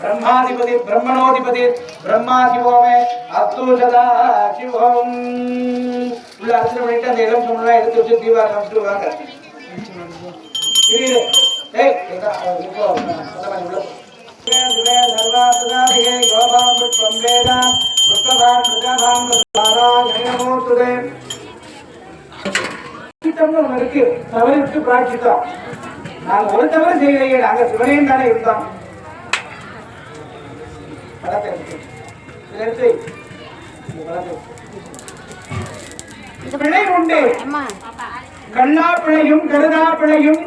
பிரம்மாதிபதி பிரம்மணோதிபதி பிரம்மா சிவோமே அத்துசதா சிவம் உள்ள அர்ச்சனை பண்ணிட்டு அந்த இளம் சம்பளம் எடுத்து வச்சு தீபாவளி காமிச்சிட்டு வாங்க ஏய் சர்வாசுதாரிகே கோபாம் புஷ்பம் வேதாம் புஷ்பவான் பிரஜாபான் பாராயணமூர்த்துதே ஒரு தவறு செய்யலையே நாங்கள் சிவனையும் தானே இருந்தோம். பிழை உண்டு. கண்ணா பிழையும் கருதா பிழையும்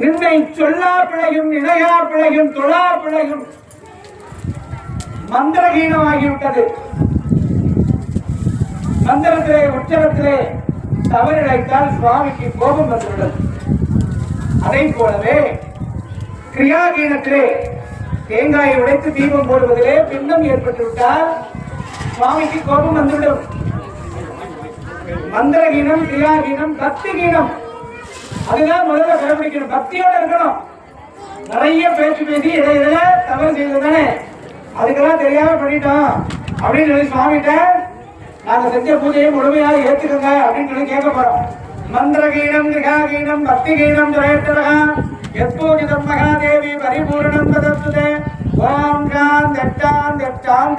நின்னை சொல்லா பிழையும் இணையா பிழையும் தொழா பிழையும் மந்திரகீனமாகிவிட்டது. மந்திரத்திலே உச்சரத்திலே தவறிழைத்தால் சுவாமிக்கு கோபம் வந்துவிடும். அதை போலவே கிரியாகீனத்திலே தேங்காயை உடைத்து தீபம் போடுவதிலே பின்னம் ஏற்பட்டுவிட்டால் சுவாமிக்கு கோபம் வந்துவிடும். மந்திரகீனம் கிரியாகீனம் பக்திகீனம். அதுதான் முதல்ல கடைபிடிக்கணும். பக்தியோட இருக்கணும். நிறைய பேச்சு பேசி இதை இதில் தவறு செய்தது தானே? அதுக்கெல்லாம் தெரியாம பண்ணிட்டோம். அப்படின்னு சொல்லி சுவாமிகிட்ட நாங்க செஞ்ச பூஜையை முழுமையாக ஏத்துக்கோங்க அப்படின்னு சொல்லி கேட்க போறோம். மந்திரகீனம் கிரகாகீனம் பக்திகீனம் ஜெயட்டரகா எப்போஜிதம் ஓம் காந்த்